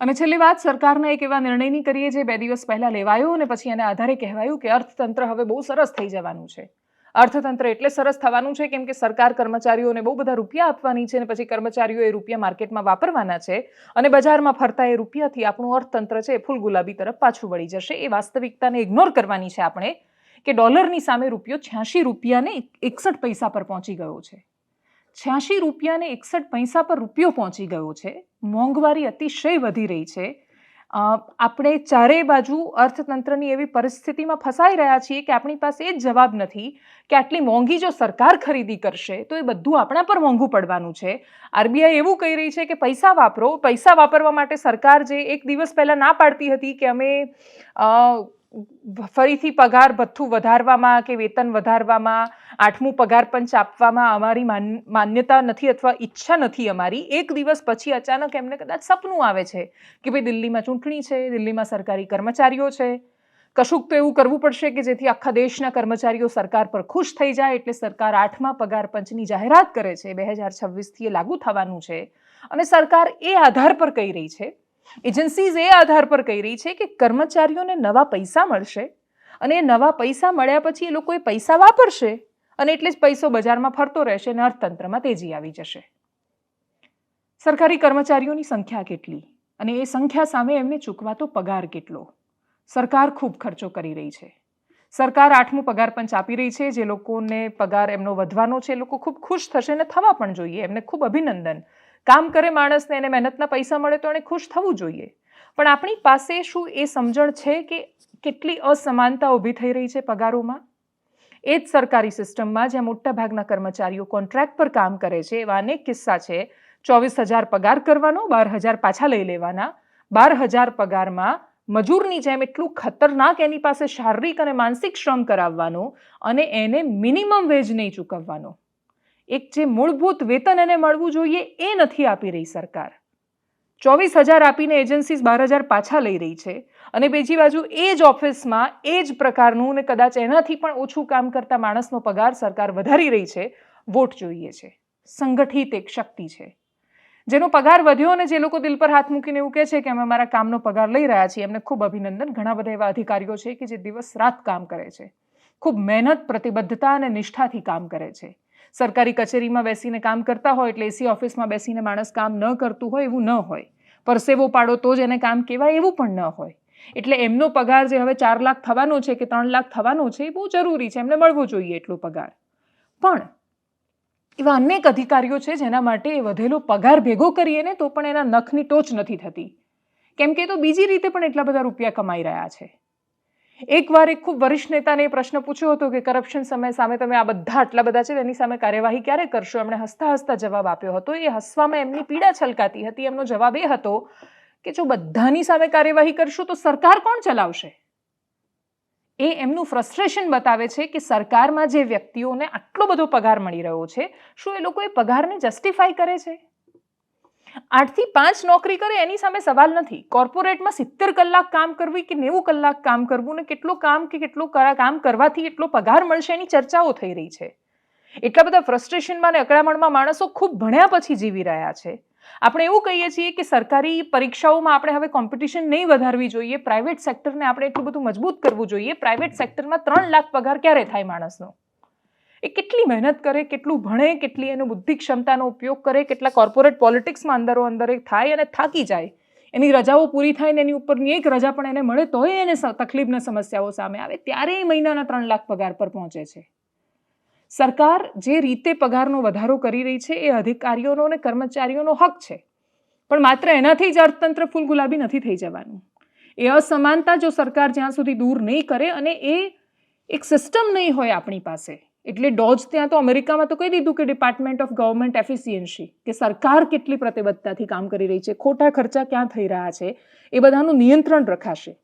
અને છેલ્લી વાત, સરકારના એક એવા નિર્ણયની કરીએ જે બે દિવસ પહેલા લેવાયો અને પછી એના આધારે કહેવાયું કે અર્થતંત્ર હવે બહુ સરસ થઈ જવાનું છે. અર્થતંત્ર એટલે સરસ થવાનું છે, કેમ કે સરકાર કર્મચારીઓને બહુ બધા રૂપિયા આપવાની છે અને પછી કર્મચારીઓ એ રૂપિયા માર્કેટમાં વાપરવાના છે અને બજારમાં ફરતા એ રૂપિયાથી આપણું અર્થતંત્ર છે એ ફૂલ ગુલાબી તરફ પાછું વળી જશે. એ વાસ્તવિકતાને ઇગ્નોર કરવાની છે આપણે કે ડોલરની સામે રૂપિયો છ્યાસી રૂપિયાને એકસઠ પૈસા પર પહોંચી ગયો છે. છ્યાસી રૂપિયાને એકસઠ પૈસા પર રૂપિયો પહોંચી ગયો છે. મોંઘવારી અતિશય વધી રહી છે. આપણે ચારેય બાજુ અર્થતંત્રની એવી પરિસ્થિતિમાં ફસાઈ રહ્યા છીએ કે આપણી પાસે એ જ જવાબ નથી કે આટલી મોંઘી જો સરકાર ખરીદી કરશે તો એ બધું આપણા પર મોંઘું પડવાનું છે. આરબીઆઈ એવું કહી રહી છે કે પૈસા વાપરો, પૈસા વાપરવા માટે સરકાર જે એક દિવસ પહેલાં ના પાડતી હતી કે અમે ફરીથી પગાર ભથ્થું વધારવામાં કે વેતન વધારવામાં, આઠમું પગાર પંચ આપવામાં અમારી માન્યતા નથી અથવા ઈચ્છા નથી અમારી. એક દિવસ પછી અચાનક એમને કદાચ સપનું આવે છે કે ભાઈ દિલ્હીમાં ચૂંટણી છે, દિલ્હીમાં સરકારી કર્મચારીઓ છે. કશુંક તો એવું કરવું પડશે કે જેથી આખા દેશના કર્મચારીઓ સરકાર પર ખુશ થઈ જાય એટલે સરકાર આઠમા પગાર પંચની જાહેરાત કરે છે. બે હજાર છવ્વીસથી એ લાગુ થવાનું છે અને સરકાર એ આધાર પર કહી રહી છે એજન્સીઝ એ આધાર પર કહી રહી છે કે કર્મચારીઓને નવા પૈસા મળશે અને એ નવા પૈસા મળ્યા પછી એ લોકો એ પૈસા વાપરશે અને એટલે જ પૈસો બજારમાં ફરતો રહેશે અને અર્થતંત્રમાં તેજી આવી જશે. સરકારી કર્મચારીઓની સંખ્યા કેટલી અને એ સંખ્યા સામે એમને ચૂકવાતો પગાર કેટલો? સરકાર ખૂબ ખર્ચો કરી રહી છે. સરકાર આઠમું પગાર પંચ આપી રહી છે. જે લોકોને પગાર એમનો વધવાનો છે, એ લોકો ખૂબ ખુશ થશે અને થવા પણ જોઈએ. એમને ખૂબ અભિનંદન. કામ કરે માણસને એને મહેનતના પૈસા મળે તો એને ખુશ થવું જોઈએ. પણ આપણી પાસે શું એ સમજણ છે કે કેટલી અસમાનતા ઊભી થઈ રહી છે પગારોમાં? એ જ સરકારી સિસ્ટમમાં જ્યાં મોટાભાગના કર્મચારીઓ કોન્ટ્રાક્ટ પર કામ કરે છે, એવા અનેક કિસ્સા છે. ચોવીસ હજાર પગાર કરવાનો, બાર હજાર પાછા લઈ લેવાના. બાર હજાર પગારમાં મજૂરની જેમ એટલું ખતરનાક એની પાસે શારીરિક અને માનસિક શ્રમ કરાવવાનો અને એને મિનિમમ વેજ નહીં ચૂકવવાનો. એક જે મૂળભૂત વેતન એને મળવું જોઈએ એ નથી આપી રહી સરકાર. ચોવીસ હજાર આપીને એજન્સીસ બાર હજાર પાછા લઈ રહી છે અને બીજી બાજુ એ જ ઓફિસમાં એ જ પ્રકારનું ને કદાચ એનાથી પણ ઓછું કામ કરતા માણસનો પગાર સરકાર વધારી રહી છે, વોટ જોઈએ છે. સંગઠિત એક શક્તિ છે. જેનો પગાર વધ્યો અને જે લોકો દિલ પર હાથ મૂકીને એવું કહે છે કે અમે અમારા કામનો પગાર લઈ રહ્યા છીએ, એમને ખૂબ અભિનંદન. ઘણા બધા એવા અધિકારીઓ છે કે જે દિવસ રાત કામ કરે છે. ખૂબ મહેનત, પ્રતિબદ્ધતા અને નિષ્ઠાથી કામ કરે છે. સરકારી કચેરીમાં બેસીને કામ કરતા હોય એટલે એસી ઓફિસમાં બેસીને માણસ કામ ન કરતું હોય એવું ન હોય. પરસેવો પાડો તો જ એને કામ કહેવાય એવું પણ ન હોય. એટલે એમનો પગાર જે હવે ચાર લાખ થવાનો છે કે ત્રણ લાખ થવાનો છે એ બહુ જરૂરી છે, એમને મળવો જોઈએ એટલો પગાર. પણ એવા અનેક અધિકારીઓ છે જેના માટે એ વધેલો પગાર ભેગો કરીએ ને તો પણ એના નખની ટોચ નથી થતી. કેમ કે તો બીજી રીતે પણ એટલા બધા રૂપિયા કમાઈ રહ્યા છે. એકવાર એક ખૂબ વરિષ્ઠ નેતાને એ પ્રશ્ન પૂછ્યો હતો કે કરપ્શન સમય સામે તમે આ બધા આટલા બધા છે, તેની સામે કાર્યવાહી ક્યારે કરશો? એમણે હસતા હસતા જવાબ આપ્યો હતો. એ હસવામાં એમની પીડા છલકાતી હતી. એમનો જવાબ એ હતો કે જો બધાની સામે કાર્યવાહી કરશું તો સરકાર કોણ ચલાવશે? એ એમનું ફ્રસ્ટ્રેશન બતાવે છે કે સરકારમાં જે વ્યક્તિઓને આટલો બધો પગાર મળી રહ્યો છે, શું એ લોકો એ પગારને જસ્ટિફાઈ કરે છે? આઠથી પાંચ નોકરી કરે એની સામે સવાલ નથી. કોર્પોરેટમાં સિત્તેર કલાક કામ કરવી કે નેવું કલાક કામ કરવું ને કેટલું કામ કે કેટલું કામ કરવાથી એટલો પગાર મળશે એની ચર્ચાઓ થઈ રહી છે. એટલા બધા ફ્રસ્ટ્રેશનમાં અને અકળામણમાં માણસો ખૂબ ભણ્યા પછી જીવી રહ્યા છે. આપણે એવું કહીએ છીએ કે સરકારી પરીક્ષાઓમાં આપણે હવે કોમ્પિટિશન નહીં વધારવી જોઈએ. પ્રાઇવેટ સેક્ટરને આપણે એટલું બધું મજબૂત કરવું જોઈએ. પ્રાઇવેટ સેક્ટરમાં ત્રણ લાખ પગાર ક્યારે થાય માણસનો? એ કેટલી મહેનત કરે, કેટલું ભણે, કેટલી એનો બુદ્ધિ ક્ષમતાનો ઉપયોગ કરે, કેટલા કોર્પોરેટ પોલિટિક્સમાં અંદરો અંદર એક થાય અને થાકી જાય. એની રજાઓ પૂરી થાય ને એની ઉપરની એક રજા પણ એને મળે તોય એને તકલીફને સમસ્યાઓ સામે આવે, ત્યારે એ મહિનાના ત્રણ લાખ પગાર પર પહોંચે છે. સરકાર જે રીતે પગારનો વધારો કરી રહી છે, એ અધિકારીઓનો અને કર્મચારીઓનો હક છે. પણ માત્ર એનાથી જ અર્થતંત્ર ફૂલ ગુલાબી નથી થઈ જવાનું. એ અસમાનતા જો સરકાર જ્યાં સુધી દૂર નહીં કરે અને એ એક સિસ્ટમ નહીં હોય આપણી પાસે એટલે ડોજ ત્યાં તો અમેરિકામાં તો કહી દીધું કે ડિપાર્ટમેન્ટ ઓફ ગવર્મેન્ટ એફિશિયન્સી કે સરકાર કેટલી પ્રતિબદ્ધતાથી કામ કરી રહી છે, ખોટા ખર્ચા ક્યાં થઈ રહ્યા છે, એ બધાનું નિયંત્રણ રખાશે.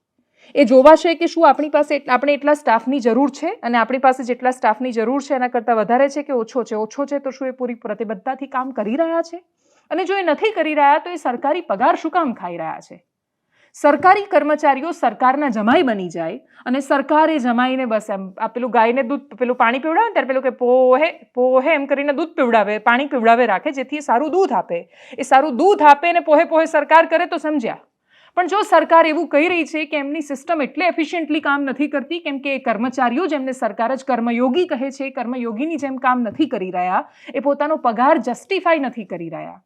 એ જોવાશે કે શું આપણી પાસે આપણે એટલા સ્ટાફની જરૂર છે અને આપણી પાસે જેટલા સ્ટાફની જરૂર છે એના કરતાં વધારે છે કે ઓછો છે? ઓછો છે તો શું એ પૂરી પ્રતિબદ્ધતાથી કામ કરી રહ્યા છે? અને જો એ નથી કરી રહ્યા તો એ સરકારી પગાર શું કામ ખાઈ રહ્યા છે? સરકારી કર્મચારીઓ સરકારના જમાઈ બની જાય અને સરકાર જમાઈને બસ એમ આ પેલું ગાયને દૂધ પેલું પાણી પીવડાવે ત્યારે પેલું કે પોહે પોહે એમ કરીને દૂધ પીવડાવે, પાણી પીવડાવે રાખે જેથી એ સારું દૂધ આપે. એ સારું દૂધ આપે ને પોહે પોહે સરકાર કરે તો સમજ્યા. પણ જો સરકાર એવું કહી રહી છે કે એમની સિસ્ટમ એટલે એફિશિયન્ટલી કામ નથી કરતી, કેમ કે એ કર્મચારીઓ જેમને સરકાર જ કર્મયોગી કહે છે, કર્મયોગીની જેમ કામ નથી કરી રહ્યા, એ પોતાનો પગાર જસ્ટિફાઈ નથી કરી રહ્યા.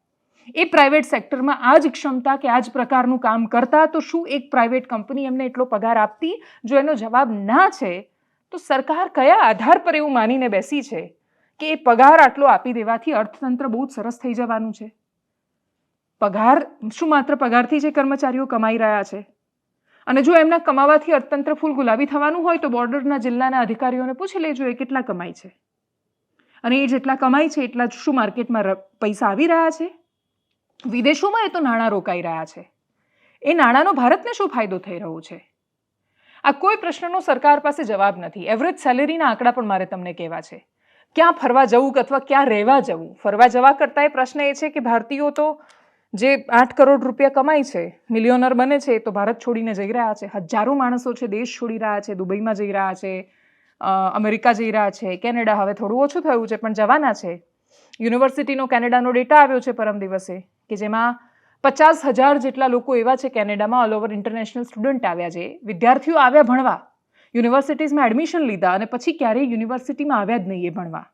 એ પ્રાઇવેટ સેક્ટરમાં આ જ ક્ષમતા કે આ જ પ્રકારનું કામ કરતા, તો શું એક પ્રાઇવેટ કંપની એમને એટલો પગાર આપતી? જો એનો જવાબ ના છે, તો સરકાર કયા આધાર પર એવું માનીને બેસી છે કે એ પગાર આટલો આપી દેવાથી અર્થતંત્ર બહુ જ સરસ થઈ જવાનું છે? પગાર શું માત્ર પગારથી જે કર્મચારીઓ કમાઈ રહ્યા છે. અને જો એમના કમાવાથી અર્થતંત્ર ફૂલ ગુલાબી થવાનું હોય, તો બોર્ડરના જિલ્લાના અધિકારીઓને પૂછી લેજો એ કેટલા કમાય છે. અને એ જેટલા કમાય છે, એટલા જ શું માર્કેટમાં પૈસા આવી રહ્યા છે? વિદેશોમાં એ તો નાણાં રોકાઈ રહ્યા છે. એ નાણાંનો ભારતને શું ફાયદો થઈ રહ્યો છે? આ કોઈ પ્રશ્નનો સરકાર પાસે જવાબ નથી. એવરેજ સેલેરીના આંકડા પણ મારે તમને કહેવા છે. ક્યાં ફરવા જવું કે અથવા ક્યાં રહેવા જવું? ફરવા જવા કરતાં એ પ્રશ્ન એ છે કે ભારતીયો તો જે આઠ કરોડ રૂપિયા કમાય છે મિલિયોનર બને છે, એ તો ભારત છોડીને જઈ રહ્યા છે. હજારો માણસો છે, દેશ છોડી રહ્યા છે, દુબઈમાં જઈ રહ્યા છે અમેરિકા જઈ રહ્યા છે, કેનેડા હવે થોડું ઓછું થયું છે, પણ જવાના છે. યુનિવર્સિટીનો કેનેડાનો ડેટા આવ્યો છે પરમ દિવસે. કે જેમાં પચાસ હજાર જેટલા લોકો એવા છે કેનેડામાં ઓલ ઓવર ઇન્ટરનેશનલ સ્ટુડન્ટ આવ્યા છે. વિદ્યાર્થીઓ આવ્યા ભણવા. યુનિવર્સિટીઝમાં એડમિશન લીધા અને પછી ક્યારેય યુનિવર્સિટીમાં આવ્યા જ નહીં એ ભણવા.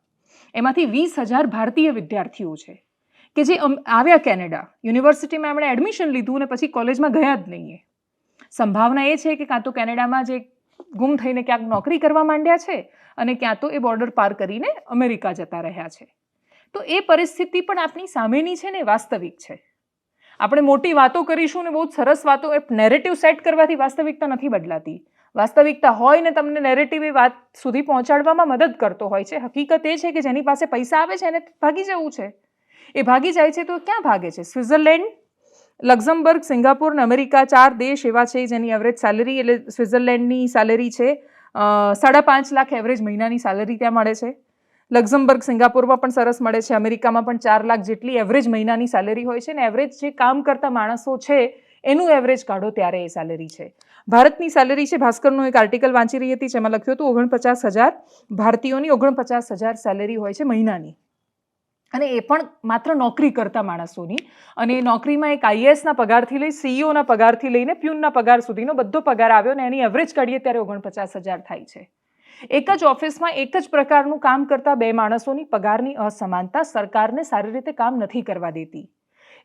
એમાંથી વીસ હજાર ભારતીય વિદ્યાર્થીઓ છે કે જે આવ્યા કેનેડા. યુનિવર્સિટીમાં એમણે એડમિશન લીધું અને પછી કોલેજમાં ગયા જ નહીં સંભાવના એ છે કે કાં તો કેનેડામાં જે ગુમ થઈને ક્યાંક નોકરી કરવા માંડ્યા છે અને ક્યાં તો એ બોર્ડર પાર કરીને અમેરિકા જતા રહ્યા છે. તો એ પરિસ્થિતિ પણ આપણી સામેની છે ને વાસ્તવિક છે. આપણે મોટી વાતો કરીશું ને બહુ સરસ વાતો, એ નેરેટિવ સેટ કરવાથી વાસ્તવિકતા નથી બદલાતી. વાસ્તવિકતા હોય ને તમને નેરેટિવ એ વાત સુધી પહોંચાડવામાં મદદ કરતો હોય છે. હકીકત એ છે કે જેની પાસે પૈસા આવે છે એને ભાગી જવું છે. એ ભાગી જાય છે તો ક્યાં ભાગે છે? સ્વિટ્ઝરલેન્ડ, લક્ઝમબર્ગ, સિંગાપુર અને અમેરિકા ચાર દેશ એવા છે જેની એવરેજ સેલરી એટલે સ્વિટ્ઝરલેન્ડની સેલરી છે સાડા પાંચ લાખ એવરેજ મહિનાની સેલરી ત્યાં મળે છે. લક્ઝમબર્ગ, સિંગાપુરમાં પણ સરસ મળે છે. અમેરિકામાં પણ ચાર લાખ જેટલી એવરેજ મહિનાની સેલેરી હોય છે ને એવરેજ જે કામ કરતા માણસો છે, એનું એવરેજ કાઢો ત્યારે એ સેલેરી છે. ભારતની સેલરી છે, ભાસ્કરનું એક આર્ટિકલ વાંચી રહી હતી જેમાં લખ્યું હતું, ઓગણપચાસ હજાર ભારતીયોની ઓગણપચાસ હજાર સેલેરી હોય છે મહિનાની. અને એ પણ માત્ર નોકરી કરતા માણસોની. અને એ નોકરીમાં એક આઈએએસના પગારથી લઈ, સીઈઓના પગારથી લઈને પ્યુનના પગાર સુધીનો બધો પગાર આવ્યો ને એની એવરેજ કાઢીએ ત્યારે ઓગણપચાસ હજાર થાય છે. એક જ ઓફિસમાં એક જ પ્રકારનું કામ કરતા બે માણસોની પગારની અસમાનતા સરકારને સારી રીતે કામ નથી કરવા દેતી.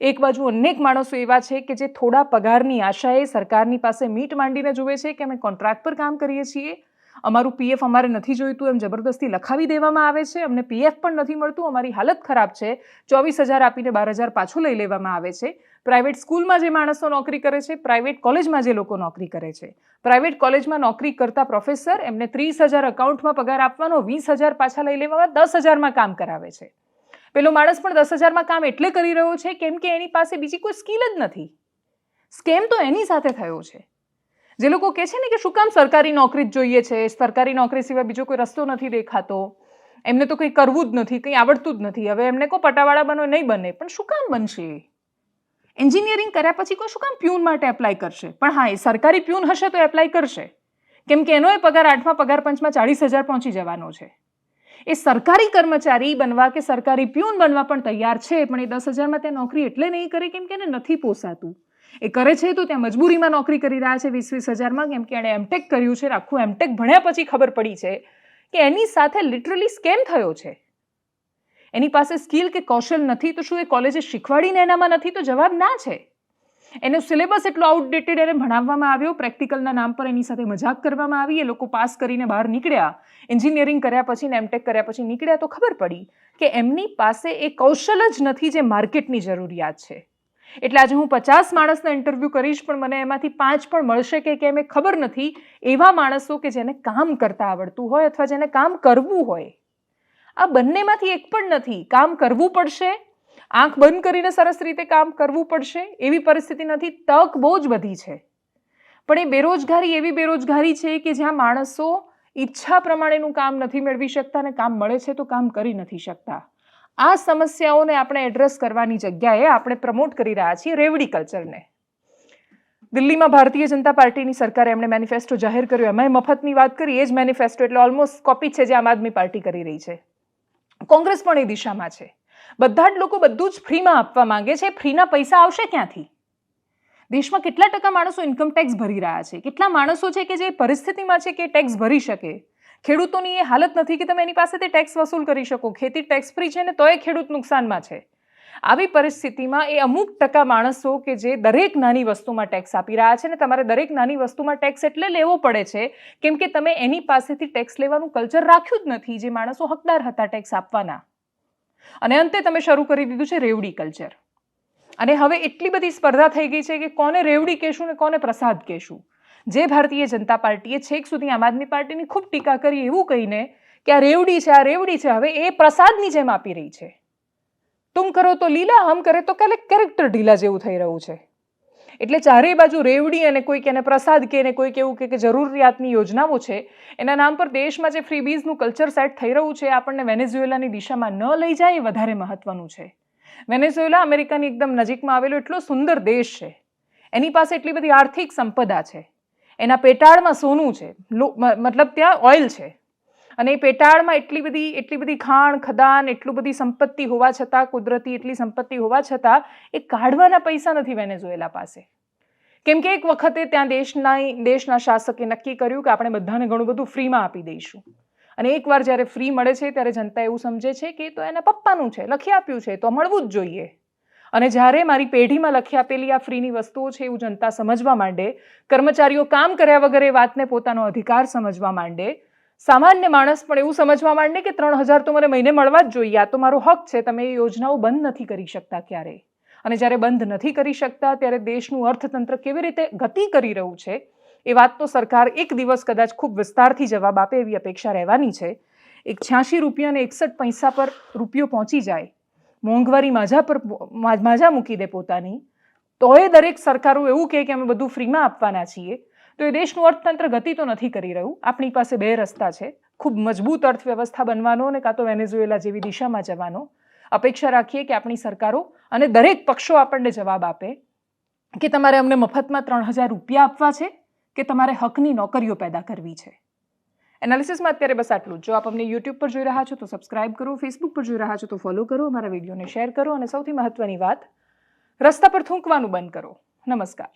એક બાજુ અનેક માણસો એવા છે કે જે થોડા પગારની આશાએ સરકારની પાસે મીટ માંડીને જુએ છે કે અમે કોન્ટ્રાક્ટ પર કામ કરીએ છીએ. અમારું પીએફ અમારે નથી જોઈતું, એમ જબરદસ્તી લખાવી દેવામાં આવે છે, અમને પીએફ પણ નથી મળતું, અમારી હાલત ખરાબ છે. ચોવીસ હજાર આપીને બાર હજાર પાછું લઈ લેવામાં આવે છે. પ્રાઇવેટ સ્કૂલમાં જે માણસો નોકરી કરે છે પ્રાઇવેટ કોલેજમાં જે લોકો નોકરી કરે છે. પ્રાઇવેટ કોલેજમાં નોકરી કરતા પ્રોફેસર એમને ત્રીસ હજાર અકાઉન્ટમાં પગાર આપવાનો, વીસ હજાર પાછા લઈ લેવામાં, દસ હજારમાં કામ કરાવે છે. પેલો માણસ પણ દસ હજારમાં કામ એટલે કરી રહ્યો છે, કેમ કે એની પાસે બીજી કોઈ સ્કિલ જ નથી. સ્કેમ તો એની સાથે થયો છે. જે લોકો કહે છે ને કે શું કામ સરકારી નોકરી જ જોઈએ છે? સરકારી નોકરી સિવાય બીજો કોઈ રસ્તો નથી દેખાતો. એમને તો કંઈ કરવું જ નથી, કંઈ આવડતું જ નથી. હવે એમને કોઈ પટાવાળા બનો નહીં બને, પણ શું કામ બનશે? એન્જિનિયરિંગ કર્યા પછી કોઈ શું કામ પ્યુન માટે એપ્લાય કરશે? પણ હા, એ સરકારી પ્યુન હશે તો એપ્લાય કરશે. કેમ કે એનો એ પગાર આઠમા પગાર પંચમાં ચાળીસ હજાર પહોંચી જવાનો છે. એ સરકારી કર્મચારી બનવા કે સરકારી પ્યુન બનવા પણ તૈયાર છે, પણ એ દસ હજારમાં ત્યાં નોકરી એટલે નહીં કરે કેમ કે એને નથી પોસાતું. એ કરે છે તો ત્યાં મજબૂરીમાં નોકરી કરી રહ્યા છે વીસ વીસ હજારમાં, કેમ કે એણે એમટેક કર્યું છે, આખું એમટેક ભણ્યા પછી ખબર પડી છે કે એની સાથે લિટરલી સ્કેમ થયો છે. એની પાસે સ્કિલ કે કૌશલ નથી તો શું એ કોલેજે શીખવાડીને એનામાં નથી તો જવાબ ના છે? એનો સિલેબસ એટલો આઉટડેટેડ એને ભણાવવામાં આવ્યો, પ્રેક્ટિકલના નામ પર એની સાથે મજાક કરવામાં આવી, એ લોકો પાસ કરીને બહાર નીકળ્યા, એન્જિનિયરિંગ કર્યા પછી ને એમટેક કર્યા પછી નીકળ્યા, તો ખબર પડી કે એમની પાસે એ કૌશલ જ નથી જે માર્કેટની જરૂરિયાત છે. એટલે આજે હું પચાસ માણસના ઇન્ટરવ્યૂ કરીશ, પણ મને એમાંથી પાંચ પણ મળશે કે કેમ એ ખબર નથી, એવા માણસો કે જેને કામ કરતા આવડતું હોય અથવા જેને કામ કરવું હોય. આ બંનેમાંથી એક પણ નથી, કામ કરવું પડશે આંખ બંધ કરીને સરસ રીતે કામ કરવું પડશે, એવી પરિસ્થિતિ નથી. તક બહુ જ બધી છે. પણ એ બેરોજગારી એવી બેરોજગારી છે કે જ્યાં માણસો ઈચ્છા પ્રમાણેનું કામ નથી મેળવી શકતા અને કામ મળે છે તો કામ કરી નથી શકતા. આ સમસ્યાઓને આપણે એડ્રેસ કરવાની જગ્યાએ આપણે પ્રમોટ કરી રહ્યા છીએ રેવડી કલ્ચરને. દિલ્હીમાં ભારતીય જનતા પાર્ટીની સરકારે એમણે મેનિફેસ્ટો જાહેર કર્યો. એમાં મફતની વાત કરી, એ જ મેનિફેસ્ટો એટલે ઓલમોસ્ટ કોપી છે જે આમ આદમી પાર્ટી કરી રહી છે. કોંગ્રેસ પણ એ દિશામાં છે. બધા જ લોકો બધું જ ફ્રીમાં આપવા માંગે છે. ફ્રીના પૈસા આવશે ક્યાંથી? દેશમાં કેટલા ટકા માણસો ઇન્કમ ટેક્સ ભરી રહ્યા છે? કેટલા માણસો છે કે જે પરિસ્થિતિમાં છે કે ટેક્સ ભરી શકે? ખેડૂતોની એ હાલત નથી કે તમે એની પાસેથી ટેક્સ વસૂલ કરી શકો. ખેતી ટેક્સ ફ્રી છે ને તોય ખેડૂત નુકસાનમાં છે. આવી પરિસ્થિતિમાં એ અમુક ટકા માણસો કે જે દરેક નાની વસ્તુમાં ટેક્સ આપી રહ્યા છે ને તમારે દરેક નાની વસ્તુમાં ટેક્સ એટલે લેવો પડે છે. કેમ કે તમે એની પાસેથી ટેક્સ લેવાનું કલ્ચર રાખ્યું જ નથી. જે માણસો હકદાર હતા ટેક્સ આપવાના. અને અંતે તમે શરૂ કરી દીધું છે રેવડી કલ્ચર. અને હવે એટલી બધી સ્પર્ધા થઈ ગઈ છે કે કોને રેવડી કહેશું ને કોને પ્રસાદ કહેશું? જે ભારતીય જનતા પાર્ટીએ છેક સુધી આમ આદમી પાર્ટીની ખૂબ ટીકા કરી એવું કહીને કે આ રેવડી છે, આ રેવડી છે, હવે એ પ્રસાદની જેમ આપી રહી છે. તું કરો તો લીલા, હમ કરે તો ક્યારેક કેરેક્ટર ઢીલા જેવું થઈ રહ્યું છે. એટલે ચારેય બાજુ રેવડી અને કોઈક એને પ્રસાદ કે એને કોઈક એવું કે કે જરૂરિયાતની યોજનાઓ છે, એના નામ પર દેશમાં જે ફ્રીબીઝનું કલ્ચર સેટ થઈ રહ્યું છે આપણને વેનેઝુએલાની દિશામાં ન લઈ જાય એ વધારે મહત્વનું છે. વેનેઝુએલા અમેરિકાની એકદમ નજીકમાં આવેલો એટલો સુંદર દેશ છે. એની પાસે એટલી બધી આર્થિક સંપદા છે. એના પેટાળમાં સોનું છે. મતલબ ત્યાં ઓઇલ છે. અને એ પેટાળમાં એટલી બધી એટલી બધી ખાણ, ખદાન, એટલું બધી સંપત્તિ હોવા છતાં, કુદરતી એટલી સંપત્તિ હોવા છતાં, એ કાઢવાના પૈસા નથી વેનેઝુએલા પાસે. કેમ કે એક વખતે ત્યાં દેશના દેશના શાસકે નક્કી કર્યું કે આપણે બધાને ઘણું બધું ફ્રીમાં આપી દઈશું. અને એકવાર જ્યારે ફ્રી મળે છે, ત્યારે જનતા એવું સમજે છે કે તો એના પપ્પાનું છે, લખી આપ્યું છે, તો મળવું જ જોઈએ. અને જ્યારે મારી પેઢીમાં લખી આપેલી આ ફ્રીની વસ્તુઓ છે એવું જનતા સમજવા માંડે, કર્મચારીઓ કામ કર્યા વગર એ વાતને પોતાનો અધિકાર સમજવા માંડે સામાન્ય માણસ પણ એવું સમજવા માંડે કે ત્રણ હજાર તો મને મહિને મળવા જ જોઈએ. આ તો મારો હક છે. તમે એ યોજનાઓ બંધ નથી કરી શકતા ક્યારેય. અને જ્યારે બંધ નથી કરી શકતા, ત્યારે દેશનું અર્થતંત્ર કેવી રીતે ગતિ કરી રહ્યું છે, એ વાત તો સરકાર એક દિવસ કદાચ ખૂબ વિસ્તારથી જવાબ આપે એવી અપેક્ષા રહેવાની છે. એક છ્યાસી રૂપિયા અને એકસઠ પૈસા પર રૂપિયો પહોંચી જાય. મોંઘવારી માજા પર માજા મૂકી દે પોતાની. તોય દરેક સરકારો એવું કહે કે અમે બધું ફ્રીમાં આપવાના છીએ. તો એ દેશનું અર્થતંત્ર ગતિ તો નથી કરી રહ્યું. આપણી પાસે બે રસ્તા છે. ખૂબ મજબૂત અર્થવ્યવસ્થા બનવાનો અને કાં તો વેનેઝુએલા જેવી દિશામાં જવાનો. અપેક્ષા રાખીએ કે આપણી સરકારો અને દરેક પક્ષો આપણને જવાબ આપે કે તમારે અમને મફતમાં ત્રણ હજાર રૂપિયા આપવા છે કે તમારે હકની નોકરીઓ પેદા કરવી છે. એનાલિસિસમાં અત્યારે બસ આટલું જ. આપ અમને યુટ્યુબ પર જોઈ રહ્યા છો તો સબસ્ક્રાઇબ કરો, ફેસબુક પર જોઈ રહ્યા છો તો ફોલો કરો, અમારા વિડીયોને શેર કરો અને સૌથી મહત્વની વાત, રસ્તા પર થૂંકવાનું બંધ કરો. નમસ્કાર.